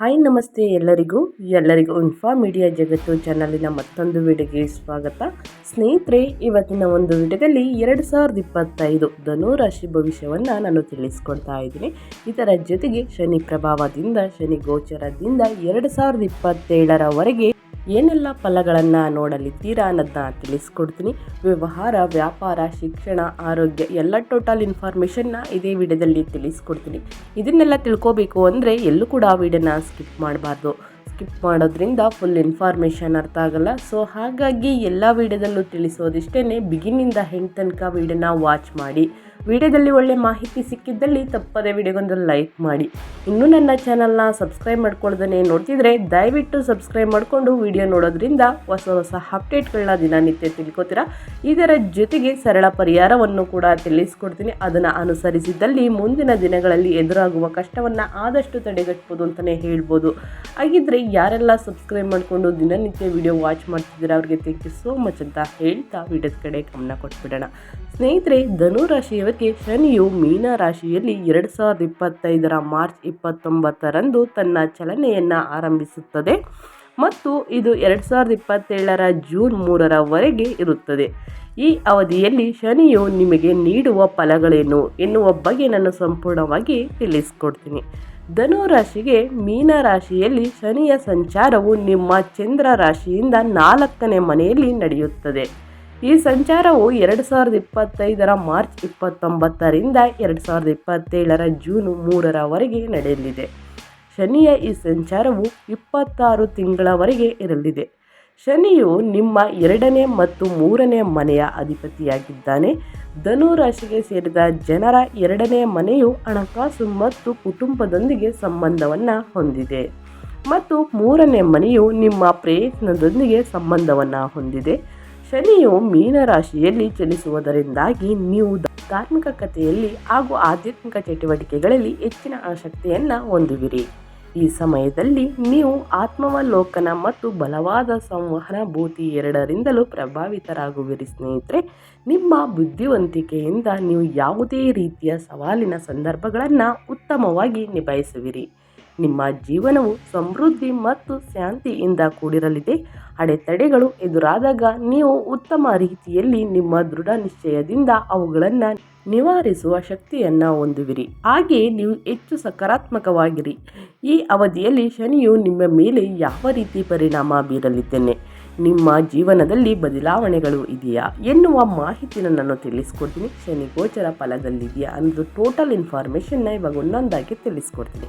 Hi, ನಮಸ್ತೆ ಎಲ್ಲರಿಗೂ. ಎಲ್ಲರಿಗೂ ಇನ್ಫಾ ಮೀಡಿಯಾ ಜಗತ್ತು ಚಾನಲಿನ ಮತ್ತೊಂದು ವಿಡಿಯೋಗೆ ಸ್ವಾಗತ. ಸ್ನೇಹಿತರೆ, ಇವತ್ತಿನ ಒಂದು ವಿಡಿಯೋದಲ್ಲಿ ಎರಡು ಸಾವಿರದ ಇಪ್ಪತ್ತೈದು ಧನುರಾಶಿ ಭವಿಷ್ಯವನ್ನು ನಾನು ತಿಳಿಸ್ಕೊಡ್ತಾ ಇದ್ದೀನಿ. ಇದರ ಜೊತೆಗೆ ಶನಿ ಪ್ರಭಾವದಿಂದ, ಶನಿ ಗೋಚರದಿಂದ ಎರಡು ಸಾವಿರದ ಇಪ್ಪತ್ತೇಳರವರೆಗೆ ಏನೆಲ್ಲ ಫಲಗಳನ್ನು ನೋಡಲಿದ್ದೀರಾ ಅನ್ನೋದನ್ನ ತಿಳಿಸ್ಕೊಡ್ತೀನಿ. ವ್ಯವಹಾರ, ವ್ಯಾಪಾರ, ಶಿಕ್ಷಣ, ಆರೋಗ್ಯ ಎಲ್ಲ ಟೋಟಲ್ ಇನ್ಫಾರ್ಮೇಷನ್ನ ಇದೇ ವಿಡಿಯೋದಲ್ಲಿ ತಿಳಿಸ್ಕೊಡ್ತೀನಿ. ಇದನ್ನೆಲ್ಲ ತಿಳ್ಕೋಬೇಕು ಅಂದರೆ ಎಲ್ಲೂ ಕೂಡ ಆ ವಿಡಿಯೋನ ಸ್ಕಿಪ್ ಮಾಡಬಾರ್ದು. ಸ್ಕಿಪ್ ಮಾಡೋದ್ರಿಂದ ಫುಲ್ ಇನ್ಫಾರ್ಮೇಷನ್ ಅರ್ಥ ಆಗಲ್ಲ. ಸೊ ಹಾಗಾಗಿ ಎಲ್ಲ ವಿಡಿಯೋದಲ್ಲೂ ತಿಳಿಸೋದಿಷ್ಟೇ ಬಿಗಿನಿಂದ ಹೆಂಗೆ ತನಕ ವಿಡಿಯೋನ ವಾಚ್ ಮಾಡಿ. ವಿಡಿಯೋದಲ್ಲಿ ಒಳ್ಳೆ ಮಾಹಿತಿ ಸಿಕ್ಕಿದ್ದಲ್ಲಿ ತಪ್ಪದೇ ವಿಡಿಯೋಗೊಂದು ಲೈಕ್ ಮಾಡಿ. ಇನ್ನೂ ನನ್ನ ಚಾನಲ್ನ ಸಬ್ಸ್ಕ್ರೈಬ್ ಮಾಡ್ಕೊಳ್ದೇ ನೋಡ್ತಿದ್ರೆ ದಯವಿಟ್ಟು ಸಬ್ಸ್ಕ್ರೈಬ್ ಮಾಡಿಕೊಂಡು ವಿಡಿಯೋ ನೋಡೋದ್ರಿಂದ ಹೊಸ ಹೊಸ ಅಪ್ಡೇಟ್ಗಳನ್ನ ದಿನನಿತ್ಯ ತಿಳ್ಕೊತೀರಾ? ಇದರ ಜೊತೆಗೆ ಸರಳ ಪರಿಹಾರವನ್ನು ಕೂಡ ತಿಳಿಸ್ಕೊಡ್ತೀನಿ. ಅದನ್ನು ಅನುಸರಿಸಿದ್ದಲ್ಲಿ ಮುಂದಿನ ದಿನಗಳಲ್ಲಿ ಎದುರಾಗುವ ಕಷ್ಟವನ್ನು ಆದಷ್ಟು ತಡೆಗಟ್ಬೋದು ಅಂತಲೇ ಹೇಳ್ಬೋದು. ಹಾಗಿದ್ರೆ ಯಾರೆಲ್ಲ ಸಬ್ಸ್ಕ್ರೈಬ್ ಮಾಡಿಕೊಂಡು ದಿನನಿತ್ಯ ವಿಡಿಯೋ ವಾಚ್ ಮಾಡ್ತಿದ್ದೀರಾ, ಅವ್ರಿಗೆ ಥ್ಯಾಂಕ್ ಯು ಸೋ ಮಚ್ ಅಂತ ಹೇಳ್ತಾ ವಿಡಿಯೋದ ಕಡೆ ಗಮನ ಕೊಟ್ಬಿಡೋಣ. ಸ್ನೇಹಿತರೆ, ಧನು ರಾಶಿಯವರಿಗೆ ಶನಿಯು ಮೀನ ರಾಶಿಯಲ್ಲಿ ಎರಡು ಸಾವಿರದ ಇಪ್ಪತ್ತೈದರ ಮಾರ್ಚ್ ಇಪ್ಪತ್ತೊಂಬತ್ತರಂದು ತನ್ನ ಚಲನೆಯನ್ನು ಆರಂಭಿಸುತ್ತದೆ ಮತ್ತು ಇದು ಎರಡು ಸಾವಿರದ ಇಪ್ಪತ್ತೇಳರ ಜೂನ್ ಮೂರರವರೆಗೆ ಇರುತ್ತದೆ. ಈ ಅವಧಿಯಲ್ಲಿ ಶನಿಯು ನಿಮಗೆ ನೀಡುವ ಫಲಗಳೇನು ಎನ್ನುವ ಬಗ್ಗೆ ನಾನು ಸಂಪೂರ್ಣವಾಗಿ ತಿಳಿಸ್ಕೊಡ್ತೀನಿ. ಧನು ರಾಶಿಗೆ ಮೀನ ರಾಶಿಯಲ್ಲಿ ಶನಿಯ ಸಂಚಾರವು ನಿಮ್ಮ ಚಂದ್ರ ರಾಶಿಯಿಂದ ನಾಲ್ಕನೇ ಮನೆಯಲ್ಲಿ ನಡೆಯುತ್ತದೆ. ಈ ಸಂಚಾರವು ಎರಡು ಸಾವಿರದ ಇಪ್ಪತ್ತೈದರ ಮಾರ್ಚ್ ಇಪ್ಪತ್ತೊಂಬತ್ತರಿಂದ ಎರಡು ಸಾವಿರದ ಇಪ್ಪತ್ತೇಳರ ಜೂನ್ ಮೂರರವರೆಗೆ ನಡೆಯಲಿದೆ. ಶನಿಯ ಈ ಸಂಚಾರವು ಇಪ್ಪತ್ತಾರು ತಿಂಗಳವರೆಗೆ ಇರಲಿದೆ. ಶನಿಯು ನಿಮ್ಮ ಎರಡನೇ ಮತ್ತು ಮೂರನೇ ಮನೆಯ ಅಧಿಪತಿಯಾಗಿದ್ದಾನೆ. ಧನು ರಾಶಿಗೆ ಸೇರಿದ ಜನರ ಎರಡನೇ ಮನೆಯು ಹಣಕಾಸು ಮತ್ತು ಕುಟುಂಬದೊಂದಿಗೆ ಸಂಬಂಧವನ್ನು ಹೊಂದಿದೆ. ಮತ್ತು ಮೂರನೇ ಮನೆಯು ನಿಮ್ಮ ಪ್ರಯತ್ನದೊಂದಿಗೆ ಸಂಬಂಧವನ್ನು ಹೊಂದಿದೆ. ಶನಿಯು ಮೀನರಾಶಿಯಲ್ಲಿ ಚಲಿಸುವುದರಿಂದಾಗಿ ನೀವು ಧಾರ್ಮಿಕ ಕಥೆಯಲ್ಲಿ ಹಾಗೂ ಆಧ್ಯಾತ್ಮಿಕ ಚಟುವಟಿಕೆಗಳಲ್ಲಿ ಹೆಚ್ಚಿನ ಆಸಕ್ತಿಯನ್ನು ಹೊಂದುವಿರಿ. ಈ ಸಮಯದಲ್ಲಿ ನೀವು ಆತ್ಮಾವಲೋಕನ ಮತ್ತು ಬಲವಾದ ಸಂವಹನ ಭೂತಿ ಎರಡರಿಂದಲೂ ಪ್ರಭಾವಿತರಾಗುವಿರಿ ಸ್ನೇಹಿತರೆ. ನಿಮ್ಮ ಬುದ್ಧಿವಂತಿಕೆಯಿಂದ ನೀವು ಯಾವುದೇ ರೀತಿಯ ಸವಾಲಿನ ಸಂದರ್ಭಗಳನ್ನು ಉತ್ತಮವಾಗಿ ನಿಭಾಯಿಸುವಿರಿ. ನಿಮ್ಮ ಜೀವನವು ಸಮೃದ್ಧಿ ಮತ್ತು ಶಾಂತಿಯಿಂದ ಕೂಡಿರಲಿದೆ. ಅಡೆತಡೆಗಳು ಎದುರಾದಾಗ ನೀವು ಉತ್ತಮ ರೀತಿಯಲ್ಲಿ ನಿಮ್ಮ ದೃಢ ನಿಶ್ಚಯದಿಂದ ಅವುಗಳನ್ನು ನಿವಾರಿಸುವ ಶಕ್ತಿಯನ್ನು ಹೊಂದುವಿರಿ. ಹಾಗೆಯೇ ನೀವು ಹೆಚ್ಚು ಸಕಾರಾತ್ಮಕವಾಗಿರಿ. ಈ ಅವಧಿಯಲ್ಲಿ ಶನಿಯು ನಿಮ್ಮ ಮೇಲೆ ಯಾವ ರೀತಿ ಪರಿಣಾಮ ಬೀರಲಿದ್ದೇನೆ? ನಿಮ್ಮ ಜೀವನದಲ್ಲಿ ಬದಲಾವಣೆಗಳು ಇದೆಯಾ ಎನ್ನುವ ಮಾಹಿತಿನ ನಾನು ತಿಳಿಸ್ಕೊಡ್ತೀನಿ. ಶನಿ ಗೋಚರ ಫಲದಲ್ಲಿದೆಯಾ ಅನ್ನೋದು ಟೋಟಲ್ ಇನ್ಫಾರ್ಮೇಷನ್ನ ಇವಾಗ ಒಂದೊಂದಾಗಿ ತಿಳಿಸ್ಕೊಡ್ತೀನಿ.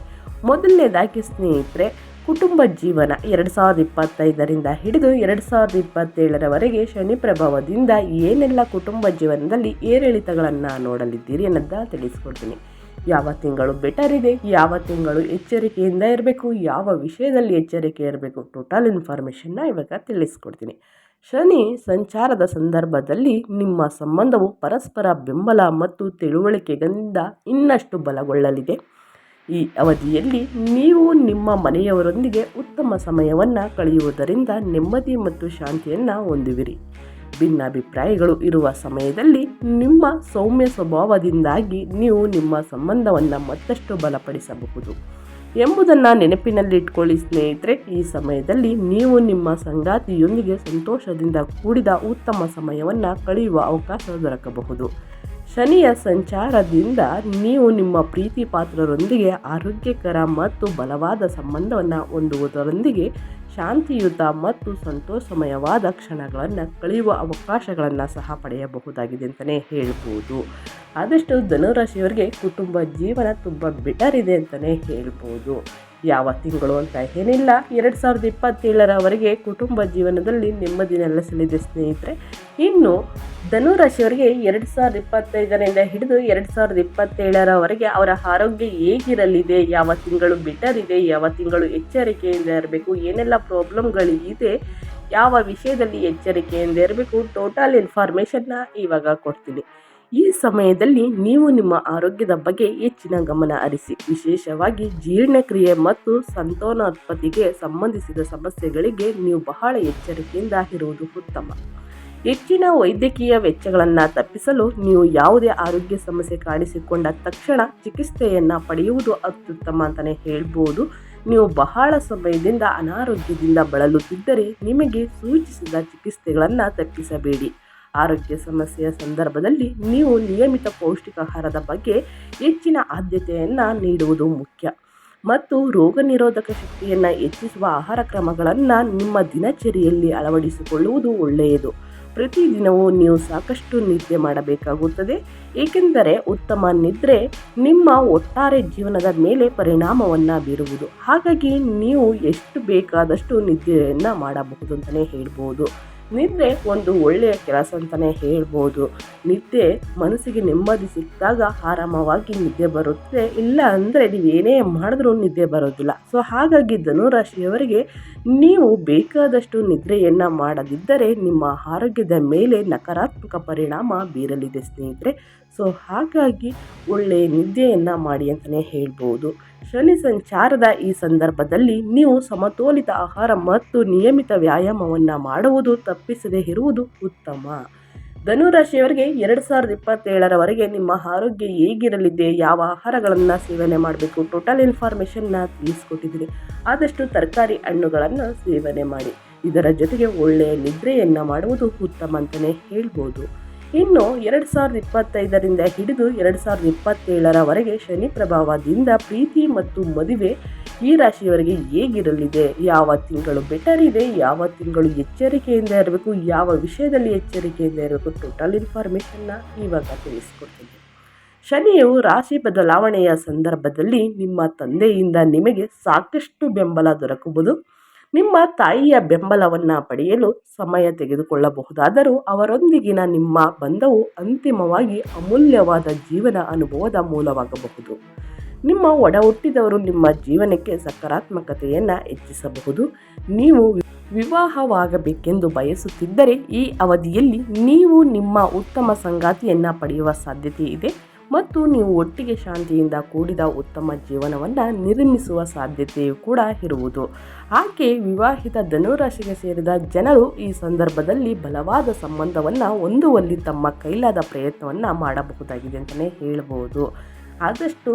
ಮೊದಲನೇದಾಗಿ ಸ್ನೇಹಿತರೆ, ಕುಟುಂಬ ಜೀವನ ಎರಡು ಸಾವಿರದ ಇಪ್ಪತ್ತೈದರಿಂದ ಹಿಡಿದು ಎರಡು ಸಾವಿರದ ಇಪ್ಪತ್ತೇಳರವರೆಗೆ ಶನಿ ಪ್ರಭಾವದಿಂದ ಏನೆಲ್ಲ ಕುಟುಂಬ ಜೀವನದಲ್ಲಿ ಏರಿಳಿತಗಳನ್ನು ನೋಡಲಿದ್ದೀರಿ ಅನ್ನೋದನ್ನ ತಿಳಿಸ್ಕೊಡ್ತೀನಿ. ಯಾವ ತಿಂಗಳು ಬೆಟರ್ ಇದೆ? ಯಾವ ತಿಂಗಳು ಎಚ್ಚರಿಕೆಯಿಂದ ಇರಬೇಕು? ಯಾವ ವಿಷಯದಲ್ಲಿ ಎಚ್ಚರಿಕೆ ಇರಬೇಕು? ಟೋಟಲ್ ಇನ್ಫಾರ್ಮೇಷನ್ನ ಇವಾಗ ತಿಳಿಸ್ಕೊಡ್ತೀನಿ. ಶನಿ ಸಂಚಾರದ ಸಂದರ್ಭದಲ್ಲಿ ನಿಮ್ಮ ಸಂಬಂಧವು ಪರಸ್ಪರ ಬೆಂಬಲ ಮತ್ತು ತಿಳುವಳಿಕೆಗಳಿಂದ ಇನ್ನಷ್ಟು ಬಲಗೊಳ್ಳಲಿದೆ. ಈ ಅವಧಿಯಲ್ಲಿ ನೀವು ನಿಮ್ಮ ಮನೆಯವರೊಂದಿಗೆ ಉತ್ತಮ ಸಮಯವನ್ನು ಕಳೆಯುವುದರಿಂದ ನೆಮ್ಮದಿ ಮತ್ತು ಶಾಂತಿಯನ್ನು ಹೊಂದುವಿರಿ. ಭಿನ್ನಾಭಿಪ್ರಾಯಗಳು ಇರುವ ಸಮಯದಲ್ಲಿ ನಿಮ್ಮ ಸೌಮ್ಯ ಸ್ವಭಾವದಿಂದಾಗಿ ನೀವು ನಿಮ್ಮ ಸಂಬಂಧವನ್ನು ಮತ್ತಷ್ಟು ಬಲಪಡಿಸಬಹುದು ಎಂಬುದನ್ನು ನೆನಪಿನಲ್ಲಿಟ್ಕೊಳ್ಳಿ ಸ್ನೇಹಿತರೆ. ಈ ಸಮಯದಲ್ಲಿ ನೀವು ನಿಮ್ಮ ಸಂಗಾತಿಯೊಂದಿಗೆ ಸಂತೋಷದಿಂದ ಕೂಡಿದ ಉತ್ತಮ ಸಮಯವನ್ನು ಕಳೆಯುವ ಅವಕಾಶ ದೊರಕಬಹುದು. ಶನಿಯ ಸಂಚಾರದಿಂದ ನೀವು ನಿಮ್ಮ ಪ್ರೀತಿ ಪಾತ್ರರೊಂದಿಗೆ ಆರೋಗ್ಯಕರ ಮತ್ತು ಬಲವಾದ ಸಂಬಂಧವನ್ನು ಹೊಂದುವುದರೊಂದಿಗೆ ಶಾಂತಿಯುತ ಮತ್ತು ಸಂತೋಷಮಯವಾದ ಕ್ಷಣಗಳನ್ನು ಕಳೆಯುವ ಅವಕಾಶಗಳನ್ನು ಸಹ ಪಡೆಯಬಹುದಾಗಿದೆ ಅಂತಲೇ ಹೇಳ್ಬೋದು. ಆದಷ್ಟು ಧನುರಾಶಿಯವರಿಗೆ ಕುಟುಂಬ ಜೀವನ ತುಂಬ ಬೆಟರ್ ಇದೆ ಅಂತಲೇ ಹೇಳ್ಬೋದು. ಯಾವ ತಿಂಗಳು ಅಂತ ಏನಿಲ್ಲ. ಎರಡು ಸಾವಿರದ ಇಪ್ಪತ್ತೇಳರವರೆಗೆ ಕುಟುಂಬ ಜೀವನದಲ್ಲಿ ನೆಮ್ಮದಿ ನೆಲೆಸಲಿದೆ ಸ್ನೇಹಿತರೆ. ಇನ್ನು ಧನುರಾಶಿಯವರಿಗೆ ಎರಡು ಸಾವಿರದ ಇಪ್ಪತ್ತೈದರಿಂದ ಹಿಡಿದು ಎರಡು ಸಾವಿರದ ಇಪ್ಪತ್ತೇಳರವರೆಗೆ ಅವರ ಆರೋಗ್ಯ ಹೇಗಿರಲಿದೆ, ಯಾವ ತಿಂಗಳು ಬೆಟರ್ ಯಾವ ತಿಂಗಳು ಎಚ್ಚರಿಕೆಯಿಂದ ಇರಬೇಕು, ಏನೆಲ್ಲ ಪ್ರಾಬ್ಲಮ್ಗಳಿದೆ ಯಾವ ವಿಷಯದಲ್ಲಿ ಎಚ್ಚರಿಕೆಯಿಂದ ಇರಬೇಕು ಟೋಟಲ್ ಇನ್ಫಾರ್ಮೇಷನ್ನ ಇವಾಗ ಕೊಡ್ತೀನಿ. ಈ ಸಮಯದಲ್ಲಿ ನೀವು ನಿಮ್ಮ ಆರೋಗ್ಯದ ಬಗ್ಗೆ ಹೆಚ್ಚಿನ ಗಮನ ಹರಿಸಿ, ವಿಶೇಷವಾಗಿ ಜೀರ್ಣಕ್ರಿಯೆ ಮತ್ತು ಸಂತಾನೋತ್ಪತ್ತಿಗೆ ಸಂಬಂಧಿಸಿದ ಸಮಸ್ಯೆಗಳಿಗೆ ನೀವು ಬಹಳ ಎಚ್ಚರಿಕೆಯಿಂದ ಇರುವುದು ಉತ್ತಮ. ಹೆಚ್ಚಿನ ವೈದ್ಯಕೀಯ ವೆಚ್ಚಗಳನ್ನು ತಪ್ಪಿಸಲು ನೀವು ಯಾವುದೇ ಆರೋಗ್ಯ ಸಮಸ್ಯೆ ಕಾಣಿಸಿಕೊಂಡ ತಕ್ಷಣ ಚಿಕಿತ್ಸೆಯನ್ನು ಪಡೆಯುವುದು ಅತ್ಯುತ್ತಮ ಅಂತಲೇ ಹೇಳ್ಬೋದು. ನೀವು ಬಹಳ ಸಮಯದಿಂದ ಅನಾರೋಗ್ಯದಿಂದ ಬಳಲುತ್ತಿದ್ದರೆ ನಿಮಗೆ ಸೂಚಿಸಿದ ಚಿಕಿತ್ಸೆಗಳನ್ನು ತಪ್ಪಿಸಬೇಡಿ. ಆರೋಗ್ಯ ಸಮಸ್ಯೆಯ ಸಂದರ್ಭದಲ್ಲಿ ನೀವು ನಿಯಮಿತ ಪೌಷ್ಟಿಕಾಹಾರದ ಬಗ್ಗೆ ಹೆಚ್ಚಿನ ಆದ್ಯತೆಯನ್ನು ನೀಡುವುದು ಮುಖ್ಯ. ಮತ್ತು ರೋಗ ನಿರೋಧಕ ಶಕ್ತಿಯನ್ನು ಹೆಚ್ಚಿಸುವ ಆಹಾರ ಕ್ರಮಗಳನ್ನು ನಿಮ್ಮ ದಿನಚರಿಯಲ್ಲಿ ಅಳವಡಿಸಿಕೊಳ್ಳುವುದು ಒಳ್ಳೆಯದು. ಪ್ರತಿದಿನವೂ ನೀವು ಸಾಕಷ್ಟು ನಿದ್ದೆ ಮಾಡಬೇಕಾಗುತ್ತದೆ. ಏಕೆಂದರೆ ಉತ್ತಮ ನಿದ್ರೆ ನಿಮ್ಮ ಒಟ್ಟಾರೆ ಜೀವನದ ಮೇಲೆ ಪರಿಣಾಮವನ್ನು ಬೀರುವುದು. ಹಾಗಾಗಿ ನೀವು ಎಷ್ಟು ಬೇಕಾದಷ್ಟು ನಿದ್ದೆಯನ್ನು ಮಾಡಬಹುದು ಅಂತಲೇ ಹೇಳ್ಬೋದು. ನಿದ್ದೆ ಒಂದು ಒಳ್ಳೆಯ ಕೆಲಸ ಅಂತಲೇ ಹೇಳ್ಬೋದು. ನಿದ್ದೆ ಮನಸ್ಸಿಗೆ ನೆಮ್ಮದಿ ಸಿಕ್ಕಿದಾಗ ಆರಾಮವಾಗಿ ನಿದ್ದೆ ಬರುತ್ತೆ. ಇಲ್ಲ ಅಂದರೆ ಏನೇ ಮಾಡಿದ್ರೂ ನಿದ್ದೆ ಬರೋದಿಲ್ಲ. ಸೊ ಹಾಗಾಗಿ ಧನುರಾಶಿಯವರಿಗೆ ನೀವು ಬೇಕಾದಷ್ಟು ನಿದ್ರೆಯನ್ನು ಮಾಡದಿದ್ದರೆ ನಿಮ್ಮ ಆರೋಗ್ಯದ ಮೇಲೆ ನಕಾರಾತ್ಮಕ ಪರಿಣಾಮ ಬೀರಲಿದೆ ಸ್ನೇಹಿತರೆ. ಸೊ ಹಾಗಾಗಿ ಒಳ್ಳೆಯ ನಿದ್ದೆಯನ್ನು ಮಾಡಿ ಅಂತಲೇ ಹೇಳ್ಬೋದು. ಶನಿ ಸಂಚಾರದ ಈ ಸಂದರ್ಭದಲ್ಲಿ ನೀವು ಸಮತೋಲಿತ ಆಹಾರ ಮತ್ತು ನಿಯಮಿತ ವ್ಯಾಯಾಮವನ್ನು ಮಾಡುವುದು ತಪ್ಪಿಸದೇ ಇರುವುದು ಉತ್ತಮ. ಧನುರಾಶಿಯವರಿಗೆ ಎರಡು ಸಾವಿರದ ಇಪ್ಪತ್ತೇಳರವರೆಗೆ ನಿಮ್ಮ ಆರೋಗ್ಯ ಹೇಗಿರಲಿದೆ, ಯಾವ ಆಹಾರಗಳನ್ನು ಸೇವನೆ ಮಾಡಬೇಕು ಟೋಟಲ್ ಇನ್ಫಾರ್ಮೇಷನ್ನ ತಿಳಿಸ್ಕೊಟ್ಟಿದ್ದೀನಿ ಆದಷ್ಟು ತರಕಾರಿ ಹಣ್ಣುಗಳನ್ನು ಸೇವನೆ ಮಾಡಿ. ಇದರ ಜೊತೆಗೆ ಒಳ್ಳೆಯ ನಿದ್ರೆಯನ್ನು ಮಾಡುವುದು ಉತ್ತಮ ಅಂತಲೇ ಹೇಳ್ಬೋದು. ಇನ್ನು ಎರಡು ಸಾವಿರದ ಇಪ್ಪತ್ತೈದರಿಂದ ಹಿಡಿದು ಎರಡು ಸಾವಿರದ ಇಪ್ಪತ್ತೇಳರವರೆಗೆ ಶನಿ ಪ್ರಭಾವದಿಂದ ಪ್ರೀತಿ ಮತ್ತು ಮದುವೆ ಈ ರಾಶಿಯವರಿಗೆ ಹೇಗಿರಲಿದೆ? ಯಾವ ತಿಂಗಳು ಬೆಟರ್ ಇದೆ? ಯಾವ ತಿಂಗಳು ಎಚ್ಚರಿಕೆಯಿಂದ ಇರಬೇಕು? ಯಾವ ವಿಷಯದಲ್ಲಿ ಎಚ್ಚರಿಕೆಯಿಂದ ಇರಬೇಕು? ಟೋಟಲ್ ಇನ್ಫಾರ್ಮೇಷನ್ನ ಇವಾಗ ತಿಳಿಸ್ಕೊಡ್ತೀನಿ. ಶನಿಯು ರಾಶಿ ಬದಲಾವಣೆಯ ಸಂದರ್ಭದಲ್ಲಿ ನಿಮ್ಮ ತಂದೆಯಿಂದ ನಿಮಗೆ ಸಾಕಷ್ಟು ಬೆಂಬಲ ದೊರಕುವುದು ನಿಮ್ಮ ತಾಯಿಯ ಬೆಂಬಲವನ್ನು ಪಡೆಯಲು ಸಮಯ ತೆಗೆದುಕೊಳ್ಳಬಹುದಾದರೂ ಅವರೊಂದಿಗಿನ ನಿಮ್ಮ ಬಂಧವು ಅಂತಿಮವಾಗಿ ಅಮೂಲ್ಯವಾದ ಜೀವನ ಅನುಭವದ ಮೂಲವಾಗಬಹುದು. ನಿಮ್ಮ ಒಡ ಹುಟ್ಟಿದವರು ನಿಮ್ಮ ಜೀವನಕ್ಕೆ ಸಕಾರಾತ್ಮಕತೆಯನ್ನು ಹೆಚ್ಚಿಸಬಹುದು. ನೀವು ವಿವಾಹವಾಗಬೇಕೆಂದು ಬಯಸುತ್ತಿದ್ದರೆ ಈ ಅವಧಿಯಲ್ಲಿ ನೀವು ನಿಮ್ಮ ಉತ್ತಮ ಸಂಗಾತಿಯನ್ನು ಪಡೆಯುವ ಸಾಧ್ಯತೆ ಇದೆ. ಮತ್ತು ನೀವು ಒಟ್ಟಿಗೆ ಶಾಂತಿಯಿಂದ ಕೂಡಿದ ಉತ್ತಮ ಜೀವನವನ್ನು ನಿರ್ಮಿಸುವ ಸಾಧ್ಯತೆಯೂ ಕೂಡ ಇರುವುದು. ಆಕೆ ವಿವಾಹಿತ ಧನುರಾಶಿಗೆ ಸೇರಿದ ಜನರು ಈ ಸಂದರ್ಭದಲ್ಲಿ ಬಲವಾದ ಸಂಬಂಧವನ್ನು ಹೊಂದುವಲ್ಲಿ ತಮ್ಮ ಕೈಲಾದ ಪ್ರಯತ್ನವನ್ನು ಮಾಡಬಹುದಾಗಿದೆ ಅಂತಲೇ ಹೇಳಬಹುದು ಆದಷ್ಟು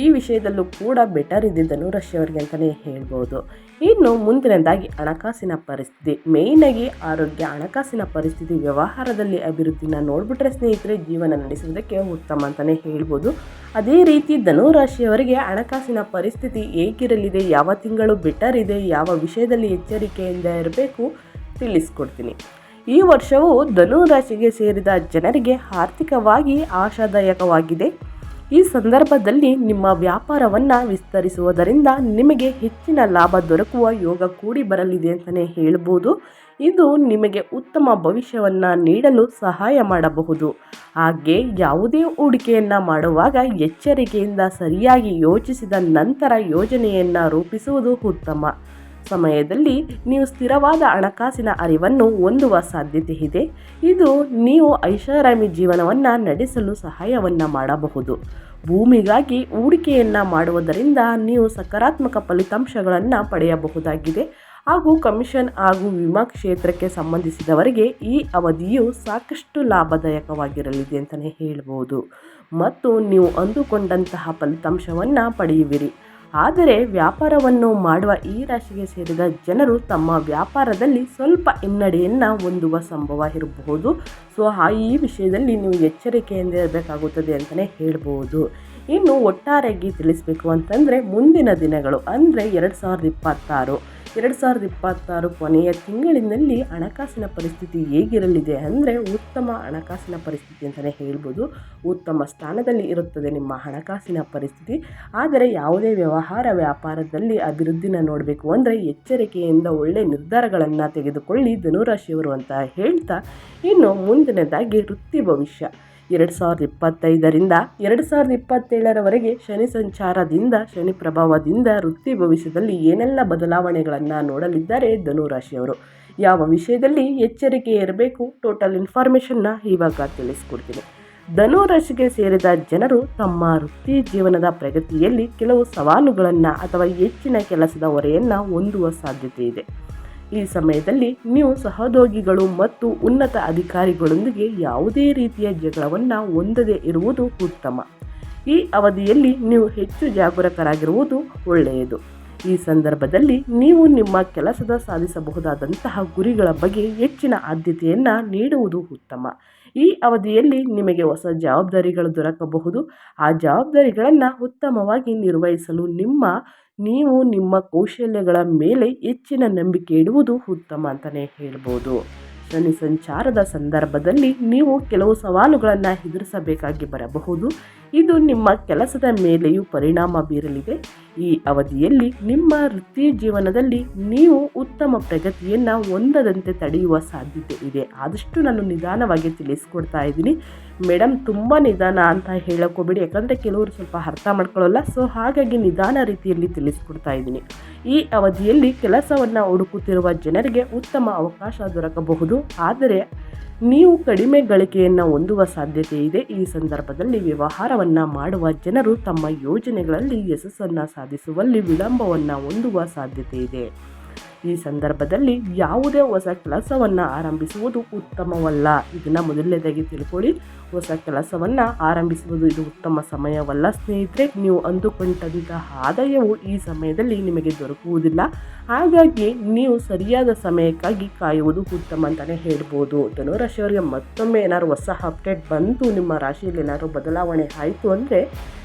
ಈ ವಿಷಯದಲ್ಲೂ ಕೂಡ ಬೆಟರ್ ಇದೆ ಧನುರಾಶಿಯವರಿಗೆ ಅಂತಲೇ ಹೇಳ್ಬೋದು. ಇನ್ನು ಮುಂದಿನದಾಗಿ ಹಣಕಾಸಿನ ಪರಿಸ್ಥಿತಿ. ಮೇಯ್ನಾಗಿ ಆರೋಗ್ಯ, ಹಣಕಾಸಿನ ಪರಿಸ್ಥಿತಿ, ವ್ಯವಹಾರದಲ್ಲಿ ಅಭಿವೃದ್ಧಿನ ನೋಡಿಬಿಟ್ರೆ ಸ್ನೇಹಿತರೆ ಜೀವನ ನಡೆಸುವುದಕ್ಕೆ ಉತ್ತಮ ಅಂತಲೇ ಹೇಳ್ಬೋದು. ಅದೇ ರೀತಿ ಧನುರಾಶಿಯವರಿಗೆ ಹಣಕಾಸಿನ ಪರಿಸ್ಥಿತಿ ಹೇಗಿರಲಿದೆ, ಯಾವ ತಿಂಗಳು ಬೆಟರ್ ಇದೆ ಯಾವ ವಿಷಯದಲ್ಲಿ ಎಚ್ಚರಿಕೆಯಿಂದ ಇರಬೇಕು ತಿಳಿಸ್ಕೊಡ್ತೀನಿ. ಈ ವರ್ಷವು ಧನುರಾಶಿಗೆ ಸೇರಿದ ಜನರಿಗೆ ಆರ್ಥಿಕವಾಗಿ ಆಶಾದಾಯಕವಾಗಿದೆ. ಈ ಸಂದರ್ಭದಲ್ಲಿ ನಿಮ್ಮ ವ್ಯಾಪಾರವನ್ನು ವಿಸ್ತರಿಸುವುದರಿಂದ ನಿಮಗೆ ಹೆಚ್ಚಿನ ಲಾಭ ದೊರಕುವ ಯೋಗ ಕೂಡಿ ಬರಲಿದೆ ಅಂತಲೇ ಹೇಳ್ಬೋದು. ಇದು ನಿಮಗೆ ಉತ್ತಮ ಭವಿಷ್ಯವನ್ನು ನೀಡಲು ಸಹಾಯ ಮಾಡಬಹುದು. ಹಾಗೆ ಯಾವುದೇ ಹೂಡಿಕೆಯನ್ನು ಮಾಡುವಾಗ ಎಚ್ಚರಿಕೆಯಿಂದ ಸರಿಯಾಗಿ ಯೋಚಿಸಿದ ನಂತರ ಯೋಜನೆಯನ್ನು ರೂಪಿಸುವುದು ಉತ್ತಮ. ಸಮಯದಲ್ಲಿ ನೀವು ಸ್ಥಿರವಾದ ಹಣಕಾಸಿನ ಅರಿವನ್ನು ಹೊಂದುವ ಸಾಧ್ಯತೆ ಇದೆ. ಇದು ನೀವು ಐಷಾರಾಮಿ ಜೀವನವನ್ನು ನಡೆಸಲು ಸಹಾಯವನ್ನು ಮಾಡಬಹುದು. ಭೂಮಿಗಾಗಿ ಹೂಡಿಕೆಯನ್ನು ಮಾಡುವುದರಿಂದ ನೀವು ಸಕಾರಾತ್ಮಕ ಫಲಿತಾಂಶಗಳನ್ನು ಪಡೆಯಬಹುದಾಗಿದೆ. ಹಾಗೂ ಕಮಿಷನ್ ಹಾಗೂ ವಿಮಾ ಕ್ಷೇತ್ರಕ್ಕೆ ಸಂಬಂಧಿಸಿದವರಿಗೆ ಈ ಅವಧಿಯು ಸಾಕಷ್ಟು ಲಾಭದಾಯಕವಾಗಿರಲಿದೆ ಅಂತಲೇ ಹೇಳ್ಬೋದು. ಮತ್ತು ನೀವು ಅಂದುಕೊಂಡಂತಹ ಫಲಿತಾಂಶವನ್ನು ಪಡೆಯುವಿರಿ. ಆದರೆ ವ್ಯಾಪಾರವನ್ನು ಮಾಡುವ ಈ ರಾಶಿಗೆ ಸೇರಿದ ಜನರು ತಮ್ಮ ವ್ಯಾಪಾರದಲ್ಲಿ ಸ್ವಲ್ಪ ಹಿನ್ನಡೆಯನ್ನು ಹೊಂದುವ ಸಂಭವ ಇರಬಹುದು. ಸೊ, ಆ ಈ ವಿಷಯದಲ್ಲಿ ನೀವು ಎಚ್ಚರಿಕೆಯಿಂದ ಇರಬೇಕಾಗುತ್ತದೆ ಅಂತಲೇ ಹೇಳ್ಬೋದು. ಇನ್ನು ಒಟ್ಟಾರೆಯಾಗಿ ತಿಳಿಸಬೇಕು ಅಂತಂದರೆ ಮುಂದಿನ ದಿನಗಳು, ಅಂದರೆ ಎರಡು ಸಾವಿರದ ಇಪ್ಪತ್ತಾರು. ಎರಡು ಸಾವಿರದ ಇಪ್ಪತ್ತಾರು ಕೊನೆಯ ತಿಂಗಳಿನಲ್ಲಿ ಹಣಕಾಸಿನ ಪರಿಸ್ಥಿತಿ ಹೇಗಿರಲಿದೆ ಅಂದರೆ ಉತ್ತಮ ಹಣಕಾಸಿನ ಪರಿಸ್ಥಿತಿ ಅಂತಲೇ ಹೇಳ್ಬೋದು. ಉತ್ತಮ ಸ್ಥಾನದಲ್ಲಿ ಇರುತ್ತದೆ ನಿಮ್ಮ ಹಣಕಾಸಿನ ಪರಿಸ್ಥಿತಿ. ಆದರೆ ಯಾವುದೇ ವ್ಯವಹಾರ ವ್ಯಾಪಾರದಲ್ಲಿ ಅಭಿವೃದ್ಧಿನ ನೋಡಬೇಕು ಅಂದರೆ ಎಚ್ಚರಿಕೆಯಿಂದ ಒಳ್ಳೆಯ ನಿರ್ಧಾರಗಳನ್ನು ತೆಗೆದುಕೊಳ್ಳಿ ಧನುರಾಶಿಯವರು ಅಂತ ಹೇಳ್ತಾ ಇನ್ನು ಮುಂದಿನದಾಗಿ ವೃತ್ತಿ ಭವಿಷ್ಯ. ಎರಡು ಸಾವಿರದ ಇಪ್ಪತ್ತೈದರಿಂದ ಎರಡು ಸಾವಿರದ ಇಪ್ಪತ್ತೇಳರವರೆಗೆ ಶನಿ ಸಂಚಾರದಿಂದ, ಶನಿ ಪ್ರಭಾವದಿಂದ ವೃತ್ತಿ ಭವಿಷ್ಯದಲ್ಲಿ ಏನೆಲ್ಲ ಬದಲಾವಣೆಗಳನ್ನು ನೋಡಲಿದ್ದಾರೆ ಧನುರಾಶಿಯವರು? ಯಾವ ವಿಷಯದಲ್ಲಿ ಎಚ್ಚರಿಕೆ ಇರಬೇಕು? ಟೋಟಲ್ ಇನ್ಫಾರ್ಮೇಷನ್ನ ಇವಾಗ ತಿಳಿಸ್ಕೊಡ್ತೀನಿ. ಧನುರಾಶಿಗೆ ಸೇರಿದ ಜನರು ತಮ್ಮ ವೃತ್ತಿ ಜೀವನದ ಪ್ರಗತಿಯಲ್ಲಿ ಕೆಲವು ಸವಾಲುಗಳನ್ನು ಅಥವಾ ಹೆಚ್ಚಿನ ಕೆಲಸದ ಹೊರೆಯನ್ನು ಹೊಂದುವ ಸಾಧ್ಯತೆ ಇದೆ. ಈ ಸಮಯದಲ್ಲಿ ನೀವು ಸಹೋದ್ಯೋಗಿಗಳು ಮತ್ತು ಉನ್ನತ ಅಧಿಕಾರಿಗಳೊಂದಿಗೆ ಯಾವುದೇ ರೀತಿಯ ಜಗಳವನ್ನು ಹೊಂದದೇ ಇರುವುದು ಉತ್ತಮ. ಈ ಅವಧಿಯಲ್ಲಿ ನೀವು ಹೆಚ್ಚು ಜಾಗರೂಕರಾಗಿರುವುದು ಒಳ್ಳೆಯದು. ಈ ಸಂದರ್ಭದಲ್ಲಿ ನೀವು ನಿಮ್ಮ ಕೆಲಸದ ಸಾಧಿಸಬಹುದಾದಂತಹ ಗುರಿಗಳ ಬಗ್ಗೆ ಹೆಚ್ಚಿನ ಆದ್ಯತೆಯನ್ನು ನೀಡುವುದು ಉತ್ತಮ. ಈ ಅವಧಿಯಲ್ಲಿ ನಿಮಗೆ ಹೊಸ ಜವಾಬ್ದಾರಿಗಳು ದೊರಕಬಹುದು. ಆ ಜವಾಬ್ದಾರಿಗಳನ್ನು ಉತ್ತಮವಾಗಿ ನಿರ್ವಹಿಸಲು ನಿಮ್ಮ, ನೀವು ನಿಮ್ಮ ಕೌಶಲ್ಯಗಳ ಮೇಲೆ ಹೆಚ್ಚಿನ ನಂಬಿಕೆ ಇಡುವುದು ಉತ್ತಮ ಅಂತಲೇ ಹೇಳ್ಬೋದು. ಶನಿ ಸಂಚಾರದ ಸಂದರ್ಭದಲ್ಲಿ ನೀವು ಕೆಲವು ಸವಾಲುಗಳನ್ನು ಎದುರಿಸಬೇಕಾಗಿ ಬರಬಹುದು. ಇದು ನಿಮ್ಮ ಕೆಲಸದ ಮೇಲೆಯೂ ಪರಿಣಾಮ ಬೀರಲಿದೆ. ಈ ಅವಧಿಯಲ್ಲಿ ನಿಮ್ಮ ವೃತ್ತಿ ಜೀವನದಲ್ಲಿ ನೀವು ಉತ್ತಮ ಪ್ರಗತಿಯನ್ನು ಹೊಂದದಂತೆ ತಡೆಯುವ ಸಾಧ್ಯತೆ ಇದೆ. ಆದಷ್ಟು ನಾನು ನಿಧಾನವಾಗಿ ತಿಳಿಸ್ಕೊಡ್ತಾ ಇದ್ದೀನಿ. ಮೇಡಮ್ ತುಂಬ ನಿಧಾನ ಅಂತ ಹೇಳೋಕೋಬೇಡಿ. ಯಾಕಂದರೆ ಕೆಲವರು ಸ್ವಲ್ಪ ಅರ್ಥ ಮಾಡ್ಕೊಳ್ಳಲ್ಲ. ಸೊ, ಹಾಗಾಗಿ ನಿಧಾನ ರೀತಿಯಲ್ಲಿ ತಿಳಿಸ್ಕೊಡ್ತಾ ಇದ್ದೀನಿ. ಈ ಅವಧಿಯಲ್ಲಿ ಕೆಲಸವನ್ನು ಹುಡುಕುತ್ತಿರುವ ಜನರಿಗೆ ಉತ್ತಮ ಅವಕಾಶ ದೊರಕಬಹುದು. ಆದರೆ ನೀವು ಕಡಿಮೆ ಗಳಿಕೆಯನ್ನು ಹೊಂದುವ ಸಾಧ್ಯತೆ ಇದೆ. ಈ ಸಂದರ್ಭದಲ್ಲಿ ವ್ಯವಹಾರವನ್ನು ಮಾಡುವ ಜನರು ತಮ್ಮ ಯೋಜನೆಗಳಲ್ಲಿ ಯಶಸ್ಸನ್ನು ಸಾಧಿಸುವಲ್ಲಿ ವಿಳಂಬವನ್ನು ಹೊಂದುವ ಸಾಧ್ಯತೆ ಇದೆ. ಈ ಸಂದರ್ಭದಲ್ಲಿ ಯಾವುದೇ ಹೊಸ ಕೆಲಸವನ್ನು ಆರಂಭಿಸುವುದು ಉತ್ತಮವಲ್ಲ. ಇದನ್ನು ಮೊದಲನೇದಾಗಿ ತಿಳ್ಕೊಳ್ಳಿ. ಹೊಸ ಕೆಲಸವನ್ನು ಆರಂಭಿಸುವುದು ಇದು ಉತ್ತಮ ಸಮಯವಲ್ಲ ಸ್ನೇಹಿತರೆ. ನೀವು ಅಂದುಕೊಂಡಂತಹ ಆದಾಯವು ಈ ಸಮಯದಲ್ಲಿ ನಿಮಗೆ ದೊರಕುವುದಿಲ್ಲ. ಹಾಗಾಗಿ ನೀವು ಸರಿಯಾದ ಸಮಯಕ್ಕಾಗಿ ಕಾಯುವುದು ಉತ್ತಮ ಅಂತಲೇ ಹೇಳ್ಬೋದು. ಧನುರಾಶಿಯವರಿಗೆ ಮತ್ತೊಮ್ಮೆ ಏನಾದ್ರು ಹೊಸ ಅಪ್ಡೇಟ್ ಬಂತು, ನಿಮ್ಮ ರಾಶಿಯಲ್ಲಿ ಏನಾದರೂ ಬದಲಾವಣೆ ಆಯಿತು ಅಂದರೆ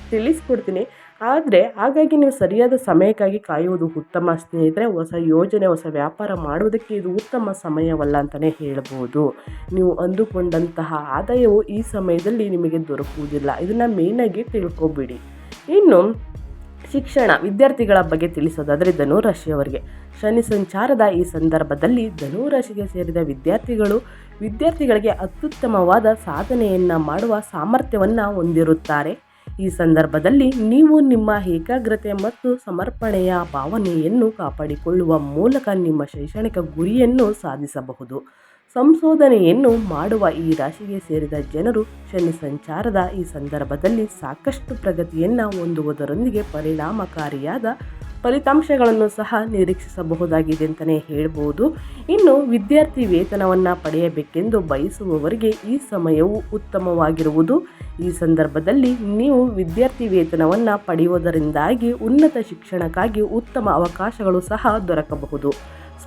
ತಿಳಿಸ್ಕೊಡ್ತೀನಿ. ಆದರೆ ಹಾಗಾಗಿ ನೀವು ಸರಿಯಾದ ಸಮಯಕ್ಕಾಗಿ ಕಾಯುವುದು ಉತ್ತಮ. ಸ್ನೇಹಿತರೆ, ಹೊಸ ಯೋಜನೆ, ಹೊಸ ವ್ಯಾಪಾರ ಮಾಡುವುದಕ್ಕೆ ಇದು ಉತ್ತಮ ಸಮಯವಲ್ಲ ಅಂತಲೇ ಹೇಳ್ಬೋದು. ನೀವು ಅಂದುಕೊಂಡಂತಹ ಆದಾಯವು ಈ ಸಮಯದಲ್ಲಿ ನಿಮಗೆ ದೊರಕುವುದಿಲ್ಲ. ಇದನ್ನು ಮೇನಾಗಿ ತಿಳ್ಕೊಬಿಡಿ. ಇನ್ನು, ಶಿಕ್ಷಣ ವಿದ್ಯಾರ್ಥಿಗಳ ಬಗ್ಗೆ ತಿಳಿಸೋದಾದರೆ ಧನುರಾಶಿಯವರಿಗೆ ಶನಿ ಸಂಚಾರದ ಈ ಸಂದರ್ಭದಲ್ಲಿ ಧನುರಾಶಿಗೆ ಸೇರಿದ ವಿದ್ಯಾರ್ಥಿಗಳು ವಿದ್ಯಾರ್ಥಿಗಳಿಗೆ ಅತ್ಯುತ್ತಮವಾದ ಸಾಧನೆಯನ್ನು ಮಾಡುವ ಸಾಮರ್ಥ್ಯವನ್ನು ಹೊಂದಿರುತ್ತಾರೆ. ಈ ಸಂದರ್ಭದಲ್ಲಿ ನೀವು ನಿಮ್ಮ ಏಕಾಗ್ರತೆ ಮತ್ತು ಸಮರ್ಪಣೆಯ ಭಾವನೆಯನ್ನು ಕಾಪಾಡಿಕೊಳ್ಳುವ ಮೂಲಕ ನಿಮ್ಮ ಶೈಕ್ಷಣಿಕ ಗುರಿಯನ್ನು ಸಾಧಿಸಬಹುದು. ಸಂಶೋಧನೆಯನ್ನು ಮಾಡುವ ಈ ರಾಶಿಗೆ ಸೇರಿದ ಜನರು ಶನಿ ಸಂಚಾರದ ಈ ಸಂದರ್ಭದಲ್ಲಿ ಸಾಕಷ್ಟು ಪ್ರಗತಿಯನ್ನು ಹೊಂದುವುದರೊಂದಿಗೆ ಪರಿಣಾಮಕಾರಿಯಾದ ಫಲಿತಾಂಶಗಳನ್ನು ಸಹ ನಿರೀಕ್ಷಿಸಬಹುದಾಗಿದೆ ಅಂತಲೇ ಹೇಳ್ಬೋದು. ಇನ್ನು ವಿದ್ಯಾರ್ಥಿ ವೇತನವನ್ನು ಪಡೆಯಬೇಕೆಂದು ಬಯಸುವವರಿಗೆ ಈ ಸಮಯವು ಉತ್ತಮವಾಗಿರುವುದು. ಈ ಸಂದರ್ಭದಲ್ಲಿ ನೀವು ವಿದ್ಯಾರ್ಥಿ ವೇತನವನ್ನು ಪಡೆಯುವುದರಿಂದಾಗಿ ಉನ್ನತ ಶಿಕ್ಷಣಕ್ಕಾಗಿ ಉತ್ತಮ ಅವಕಾಶಗಳು ಸಹ ದೊರಕಬಹುದು.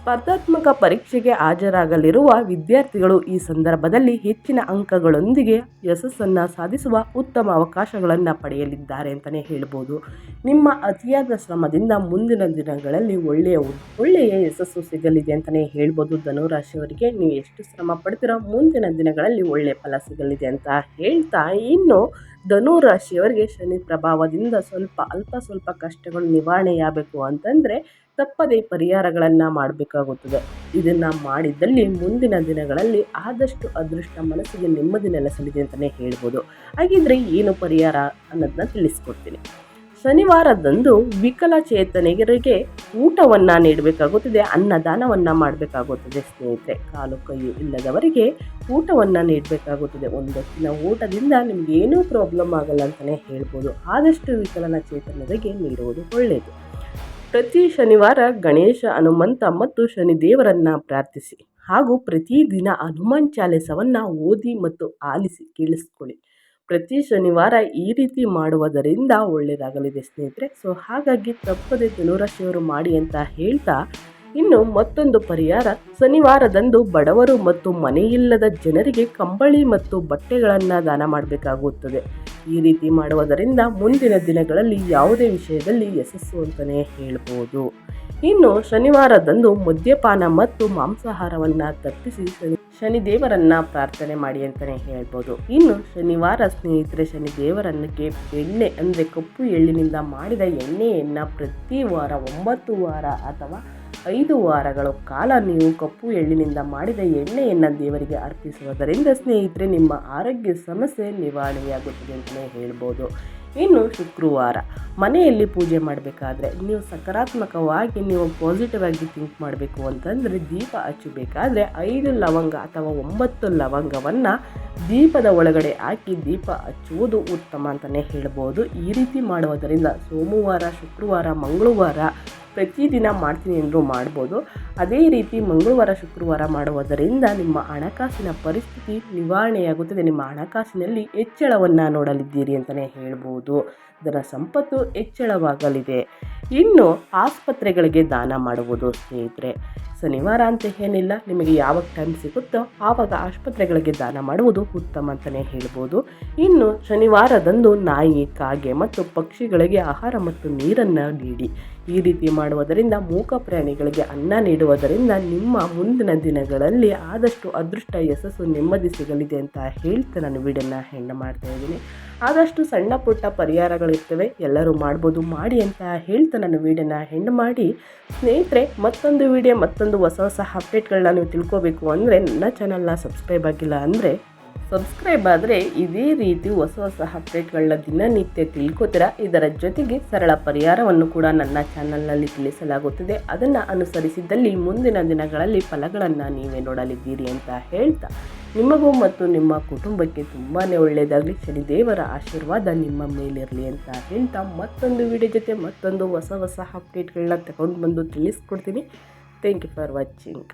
ಸ್ಪರ್ಧಾತ್ಮಕ ಪರೀಕ್ಷೆಗೆ ಹಾಜರಾಗಲಿರುವ ವಿದ್ಯಾರ್ಥಿಗಳು ಈ ಸಂದರ್ಭದಲ್ಲಿ ಹೆಚ್ಚಿನ ಅಂಕಗಳೊಂದಿಗೆ ಯಶಸ್ಸನ್ನು ಸಾಧಿಸುವ ಉತ್ತಮ ಅವಕಾಶಗಳನ್ನು ಪಡೆಯಲಿದ್ದಾರೆ ಅಂತಲೇ ಹೇಳ್ಬೋದು. ನಿಮ್ಮ ಅತಿಯಾದ ಶ್ರಮದಿಂದ ಮುಂದಿನ ದಿನಗಳಲ್ಲಿ ಒಳ್ಳೆಯ ಒಳ್ಳೆಯ ಯಶಸ್ಸು ಸಿಗಲಿದೆ ಅಂತಲೇ ಹೇಳ್ಬೋದು. ಧನುರಾಶಿಯವರಿಗೆ ನೀವು ಎಷ್ಟು ಶ್ರಮ ಪಡ್ತೀರೋ ಮುಂದಿನ ದಿನಗಳಲ್ಲಿ ಒಳ್ಳೆಯ ಫಲ ಸಿಗಲಿದೆ ಅಂತ ಹೇಳ್ತಾ ಇನ್ನು ಧನುರಾಶಿಯವರಿಗೆ ಶನಿ ಪ್ರಭಾವದಿಂದ ಸ್ವಲ್ಪ, ಅಲ್ಪ ಸ್ವಲ್ಪ ಕಷ್ಟಗಳು ನಿವಾರಣೆಯಾಗಬೇಕು ಅಂತಂದರೆ ತಪ್ಪದೇ ಪರಿಹಾರಗಳನ್ನು ಮಾಡಬೇಕಾಗುತ್ತದೆ. ಇದನ್ನು ಮಾಡಿದ್ದಲ್ಲಿ ಮುಂದಿನ ದಿನಗಳಲ್ಲಿ ಆದಷ್ಟು ಅದೃಷ್ಟ ಮನಸ್ಸಿಗೆ ನೆಮ್ಮದಿ ನೆಲೆಸಲಿದೆ ಅಂತಲೇ ಹೇಳ್ಬೋದು. ಹಾಗಿದ್ರೆ ಏನು ಪರಿಹಾರ ಅನ್ನೋದನ್ನ ತಿಳಿಸ್ಕೊಡ್ತೀನಿ. ಶನಿವಾರದಂದು ವಿಕಲಚೇತನಿಗರಿಗೆ ಊಟವನ್ನು ನೀಡಬೇಕಾಗುತ್ತದೆ, ಅನ್ನದಾನವನ್ನು ಮಾಡಬೇಕಾಗುತ್ತದೆ ಸ್ನೇಹಿತರೆ. ಕಾಲು ಕೈಯು ಇಲ್ಲದವರಿಗೆ ಊಟವನ್ನು ನೀಡಬೇಕಾಗುತ್ತದೆ. ಒಂದೊತ್ತಿನ ಊಟದಿಂದ ನಿಮಗೇನೂ ಪ್ರಾಬ್ಲಮ್ ಆಗಲ್ಲ ಅಂತಲೇ ಹೇಳ್ಬೋದು. ಆದಷ್ಟು ವಿಕಲಚೇತನರಿಗೆ ನೀಡುವುದು ಒಳ್ಳೆಯದು ಪ್ರತಿ ಶನಿವಾರ ಗಣೇಶ ಹನುಮಂತ ಮತ್ತು ಶನಿದೇವರನ್ನು ಪ್ರಾರ್ಥಿಸಿ ಹಾಗೂ ಪ್ರತಿದಿನ ಹನುಮಾನ್ ಚಾಲಿಸವನ್ನು ಓದಿ ಮತ್ತು ಆಲಿಸಿ ಕೇಳಿಸ್ಕೊಳ್ಳಿ. ಪ್ರತಿ ಶನಿವಾರ ಈ ರೀತಿ ಮಾಡುವುದರಿಂದ ಒಳ್ಳೆಯದಾಗಲಿದೆ ಸ್ನೇಹಿತರೆ. ಸೊ ಹಾಗಾಗಿ ತಪ್ಪದೆ ಧನುರಾಶಿಯವರು ಮಾಡಿ ಅಂತ ಹೇಳ್ತಾ ಇನ್ನು ಮತ್ತೊಂದು ಪರಿಹಾರ. ಶನಿವಾರದಂದು ಬಡವರು ಮತ್ತು ಮನೆಯಿಲ್ಲದ ಜನರಿಗೆ ಕಂಬಳಿ ಮತ್ತು ಬಟ್ಟೆಗಳನ್ನು ದಾನ ಮಾಡಬೇಕಾಗುತ್ತದೆ. ಈ ರೀತಿ ಮಾಡುವುದರಿಂದ ಮುಂದಿನ ದಿನಗಳಲ್ಲಿ ಯಾವುದೇ ವಿಷಯದಲ್ಲಿ ಯಶಸ್ಸು ಅಂತಲೇ ಹೇಳ್ಬೋದು. ಇನ್ನು ಶನಿವಾರದಂದು ಮದ್ಯಪಾನ ಮತ್ತು ಮಾಂಸಾಹಾರವನ್ನು ತಪ್ಪಿಸಿ ಶನಿ, ಶನಿದೇವರನ್ನು ಪ್ರಾರ್ಥನೆ ಮಾಡಿ ಅಂತಲೇ ಹೇಳ್ಬೋದು. ಇನ್ನು ಶನಿವಾರ ಸ್ನೇಹಿತರೆ ಶನಿದೇವರನ್ನಕ್ಕೆ ಎಣ್ಣೆ ಅಂದರೆ ಕಪ್ಪು ಎಳ್ಳಿನಿಂದ ಮಾಡಿದ ಎಣ್ಣೆಯನ್ನು ಪ್ರತಿ ವಾರ, ಒಂಬತ್ತು ವಾರ ಅಥವಾ ಐದು ವಾರಗಳ ಕಾಲ ನೀವು ಕಪ್ಪು ಎಳ್ಳಿನಿಂದ ಮಾಡಿದ ಎಣ್ಣೆಯನ್ನು ದೇವರಿಗೆ ಅರ್ಪಿಸುವುದರಿಂದ ಸ್ನೇಹಿತರೆ, ನಿಮ್ಮ ಆರೋಗ್ಯ ಸಮಸ್ಯೆ ನಿವಾರಣೆಯಾಗುತ್ತದೆ ಅಂತಲೇ ಹೇಳ್ಬೋದು. ಇನ್ನು ಶುಕ್ರವಾರ ಮನೆಯಲ್ಲಿ ಪೂಜೆ ಮಾಡಬೇಕಾದ್ರೆ ನೀವು ಸಕಾರಾತ್ಮಕವಾಗಿ, ನೀವು ಪಾಸಿಟಿವ್ ಆಗಿ ಥಿಂಕ್ ಮಾಡಬೇಕು ಅಂತಂದರೆ ದೀಪ ಹಚ್ಚಬೇಕಾದ್ರೆ ಐದು ಲವಂಗ ಅಥವಾ ಒಂಬತ್ತು ಲವಂಗವನ್ನು ದೀಪದ ಒಳಗಡೆ ಹಾಕಿ ದೀಪ ಹಚ್ಚುವುದು ಉತ್ತಮ ಅಂತಲೇ ಹೇಳ್ಬೋದು. ಈ ರೀತಿ ಮಾಡುವುದರಿಂದ ಸೋಮವಾರ, ಶುಕ್ರವಾರ, ಮಂಗಳವಾರ ಪ್ರತಿದಿನ ಮಾಡ್ತೀನಿ ಅಂದರೂ ಮಾಡ್ಬೋದು. ಅದೇ ರೀತಿ ಮಂಗಳವಾರ, ಶುಕ್ರವಾರ ಮಾಡುವುದರಿಂದ ನಿಮ್ಮ ಹಣಕಾಸಿನ ಪರಿಸ್ಥಿತಿ ನಿವಾರಣೆಯಾಗುತ್ತದೆ. ನಿಮ್ಮ ಹಣಕಾಸಿನಲ್ಲಿ ಹೆಚ್ಚಳವನ್ನು ನೋಡಲಿದ್ದೀರಿ ಅಂತಲೇ ಹೇಳ್ಬೋದು. ಧನ ಸಂಪತ್ತು ಹೆಚ್ಚಳವಾಗಲಿದೆ. ಇನ್ನು ಆಸ್ಪತ್ರೆಗಳಿಗೆ ದಾನ ಮಾಡುವುದು ಸ್ನೇಹಿತರೆ, ಶನಿವಾರ ಅಂತ ಏನಿಲ್ಲ, ನಿಮಗೆ ಯಾವಾಗ ಟೈಮ್ ಸಿಗುತ್ತೋ ಆವಾಗ ಆಸ್ಪತ್ರೆಗಳಿಗೆ ದಾನ ಮಾಡುವುದು ಉತ್ತಮ ಅಂತಲೇ ಹೇಳ್ಬೋದು. ಇನ್ನು ಶನಿವಾರದಂದು ನಾಯಿ, ಕಾಗೆ ಮತ್ತು ಪಕ್ಷಿಗಳಿಗೆ ಆಹಾರ ಮತ್ತು ನೀರನ್ನು ನೀಡಿ. ಈ ರೀತಿ ಮಾಡುವುದರಿಂದ ಮೂಕ ಪ್ರಾಣಿಗಳಿಗೆ ಅನ್ನ ನೀಡುವುದರಿಂದ ನಿಮ್ಮ ಮುಂದಿನ ದಿನಗಳಲ್ಲಿ ಆದಷ್ಟು ಅದೃಷ್ಟ, ಯಶಸ್ಸು ನೆಮ್ಮದಿ ಸಿಗಲಿದೆ ಅಂತ ಹೇಳ್ತಾ ನಾನು ವಿಡಿಯೋನ ಹೆಣ್ಣು ಮಾಡ್ತಾ ಇದ್ದೀನಿ. ಆದಷ್ಟು ಸಣ್ಣ ಪುಟ್ಟ ಪರಿಹಾರಗಳಿರ್ತವೆ. ಎಲ್ಲರೂ ಮಾಡ್ಬೋದು, ಮಾಡಿ ಅಂತ ಹೇಳ್ತಾ ನಾನು ವೀಡಿಯೋನ ಹೆಣ್ಣು ಮಾಡಿ. ಸ್ನೇಹಿತರೆ, ಮತ್ತೊಂದು ವೀಡಿಯೋ, ಮತ್ತೊಂದು ಹೊಸ ಹೊಸ ಅಪ್ಡೇಟ್ಗಳನ್ನ ನೀವು ತಿಳ್ಕೊಬೇಕು ಅಂದರೆ ನನ್ನ ಚಾನಲ್ನ ಸಬ್ಸ್ಕ್ರೈಬ್ ಆಗಿಲ್ಲ ಅಂದರೆ ಸಬ್ಸ್ಕ್ರೈಬ್ ಆದರೆ ಇದೇ ರೀತಿ ಹೊಸ ಹೊಸ ಅಪ್ಡೇಟ್ಗಳನ್ನ ದಿನನಿತ್ಯ ತಿಳ್ಕೋತೀರ? ಇದರ ಜೊತೆಗೆ ಸರಳ ಪರಿಹಾರವನ್ನು ಕೂಡ ನನ್ನ ಚಾನಲ್ನಲ್ಲಿ ತಿಳಿಸಲಾಗುತ್ತದೆ. ಅದನ್ನು ಅನುಸರಿಸಿದ್ದಲ್ಲಿ ಮುಂದಿನ ದಿನಗಳಲ್ಲಿ ಫಲಗಳನ್ನು ನೀವೇ ನೋಡಲಿದ್ದೀರಿ ಅಂತ ಹೇಳ್ತಾ ನಿಮಗೂ ಮತ್ತು ನಿಮ್ಮ ಕುಟುಂಬಕ್ಕೆ ತುಂಬಾ ಒಳ್ಳೆಯದಾಗಲಿ, ಶನಿದೇವರ ಆಶೀರ್ವಾದ ನಿಮ್ಮ ಮೇಲಿರಲಿ ಅಂತ ಹೇಳ್ತಾ ಮತ್ತೊಂದು ವಿಡಿಯೋ ಜೊತೆ ಮತ್ತೊಂದು ಹೊಸ ಹೊಸ ಅಪ್ಡೇಟ್ಗಳನ್ನ ತಗೊಂಡು ಬಂದು ತಿಳಿಸ್ಕೊಡ್ತೀನಿ. Thank you for watching